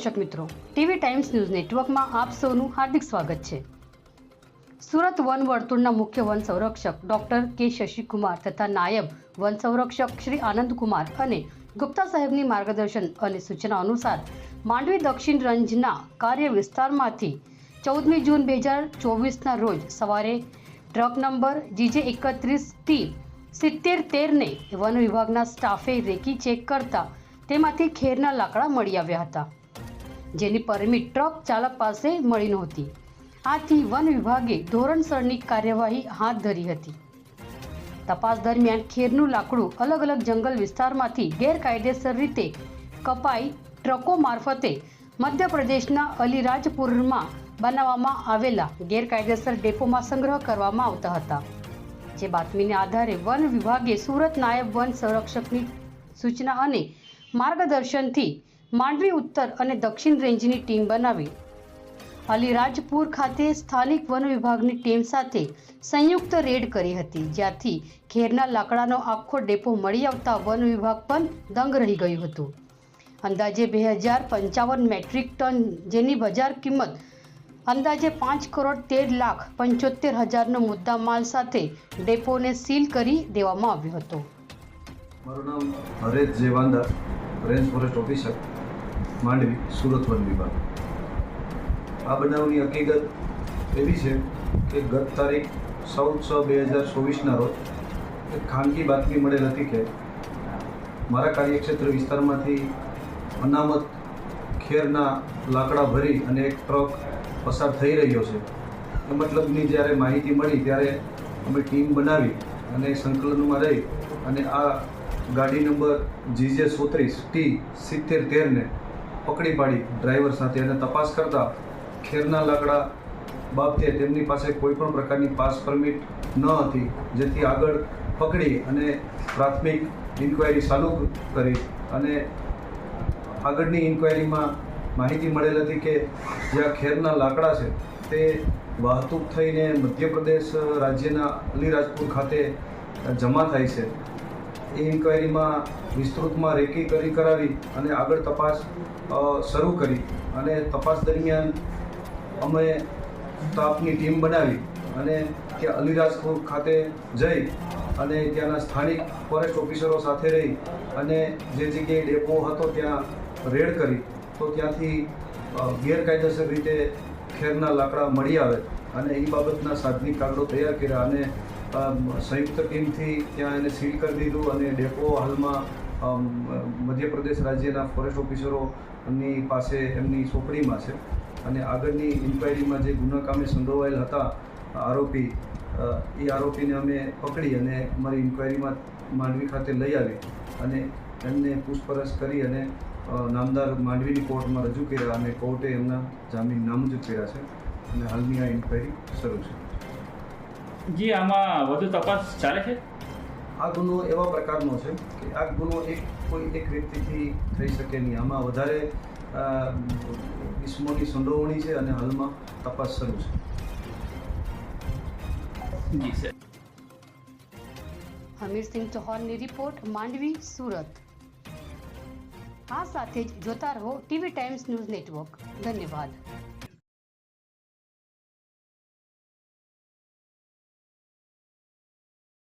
દર્શક મિત્રો, TV times news નેટવર્કમાં આપ સૌનું હાર્દિક સ્વાગત છે. સુરત વન વર્તુળના મુખ્ય વન સંરક્ષક ડોક્ટર કે શશિકુમાર તથા નાયબ વન સંરક્ષક શ્રી આનંદકુમાર અને ગુપ્તા સાહેબની માર્ગદર્શન અને સૂચના અનુસાર માંડવી દક્ષિણ રંજના કાર્ય વિસ્તારમાંથી ચૌદમી જૂન બે હજાર ચોવીસના રોજ સવારે ટ્રક નંબર જીજે એકત્રીસ ટી સિત્તેર તેરને વન વિભાગના સ્ટાફે રેકી ચેક કરતા તેમાંથી ખેરના લાકડા મળી આવ્યા હતા. જેની પરમિટ ટ્રક ચાલક પાસે મળી નહોતી. આથી વન વિભાગે ધોરણસરની કાર્યવાહી હાથ ધરી હતી. તપાસ દરમિયાન ખેરનું લાકડું અલગ અલગ જંગલ વિસ્તારમાંથી ગેરકાયદેસર રીતે કપાઈ ટ્રકો મારફતે મધ્યપ્રદેશના અલીરાજપુરમાં બનાવવામાં આવેલા ગેરકાયદેસર ડેપોમાં સંગ્રહ કરવામાં આવતા હતા. જે બાતમીને આધારે વન વિભાગે સુરત નાયબ વન સંરક્ષકની સૂચના અને માર્ગદર્શનથી માંડવી ઉત્તર અને દક્ષિણ રેન્જની ટીમ બનાવી. અલીરાજપુર ખાતે સ્થાનિક વન વિભાગની ટીમ સાથે સંયુક્ત રેડ કરી હતી, જ્યાંથી ખેરના લાકડાનો આખો ડેપો મળી આવતા વન વિભાગ પણ દંગ રહી ગયું હતું. અંદાજે બે હજાર પંચાવન મેટ્રિક ટન જેની બજાર કિંમત અંદાજે પાંચ કરોડ તેર લાખ પંચોતેર હજારનો મુદ્દા માલ સાથે ડેપોને સીલ કરી દેવામાં આવ્યો હતો. મારું નામ Haresh Jevanda, range forest officer. Mandvi, Surat one વિભાગ. આ બનાવની હકીકત એવી છે કે ગત તારીખ ચૌદ છ બે હજાર ચોવીસના રોજ એક ખાનગી બાતમી મળેલ હતી કે મારા કાર્યક્ષેત્ર વિસ્તારમાંથી અનામત ખેરના લાકડા ભરી અને એક ટ્રક પસાર થઈ રહ્યો છે. એ મતલબની જ્યારે માહિતી મળી ત્યારે અમે ટીમ બનાવી અને સંકલનમાં રહી અને આ ગાડી નંબર જીજે સોત્રીસ ટી સિત્તેર તેરને પકડી પાડી. ડ્રાઈવર સાથે અને તપાસ કરતા ખેરના લાકડા બાબતે તેમની પાસે કોઈ પણ પ્રકારની પાસ પરમિટ ન હતી. જેથી આગળ પકડી અને પ્રાથમિક ઇન્ક્વાયરી ચાલુ કરી અને આગળની ઇન્ક્વાયરીમાં માહિતી મળેલ હતી કે જ્યાં ખેરના લાકડા છે તે વાહતુક થઈને મધ્યપ્રદેશ રાજ્યના અલીરાજપુર ખાતે જમા થાય છે. એ ઇન્ક્વાયરીમાં વિસ્તૃતમાં રેકી કરી કરાવી અને આગળ તપાસ શરૂ કરી. અને તપાસ દરમિયાન અમે સ્ટાફની ટીમ બનાવી અને ત્યાં અલીરાજપુર ખાતે જઈ અને ત્યાંના સ્થાનિક ફોરેસ્ટ ઓફિસરો સાથે રહી અને જે જગ્યાએ ડેપો હતો ત્યાં રેડ કરી, તો ત્યાંથી ગેરકાયદેસર રીતે ખેરના લાકડા મળી આવે અને એ બાબતના સાધનિક કાગળો તૈયાર કર્યા અને સંયુક્ત ટીમથી ત્યાં એને સીલ કરી દીધું અને ડેપો હાલમાં મધ્યપ્રદેશ રાજ્યના ફોરેસ્ટ ઓફિસરોની પાસે એમની સોંપણીમાં છે. અને આગળની ઇન્ક્વાયરીમાં જે ગુના કામે સંડોવાયેલ હતા આરોપી એ આરોપીને અમે પકડી અને અમારી ઇન્ક્વાયરીમાં માંડવી ખાતે લઈ આવી અને એમને પૂછપરછ કરી અને નામદાર માંડવીની કોર્ટમાં રજૂ કર્યા અને કોર્ટે એમના જામીન નામંજૂર કર્યા છે. અને હાલની આ ઇન્ક્વાયરી શરૂ છે. જી આમાં વધુ તપાસ ચાલે છે? આ ગુનો એવા પ્રકારનો છે કે આ ગુનો એક કોઈ એક વ્યક્તિથી થઈ શકે નહીં. આમાં વધારે ઇસમોની સંડોવણી છે અને હાલમાં તપાસ શરૂ છે. જી સર. હમીરસિંહ ચૌહાણની રિપોર્ટ માંડવી સુરત. આ સાથે જ જોતા રહો ટીવી ટાઈમ્સ ન્યૂઝ નેટવર્ક. ધન્યવાદ.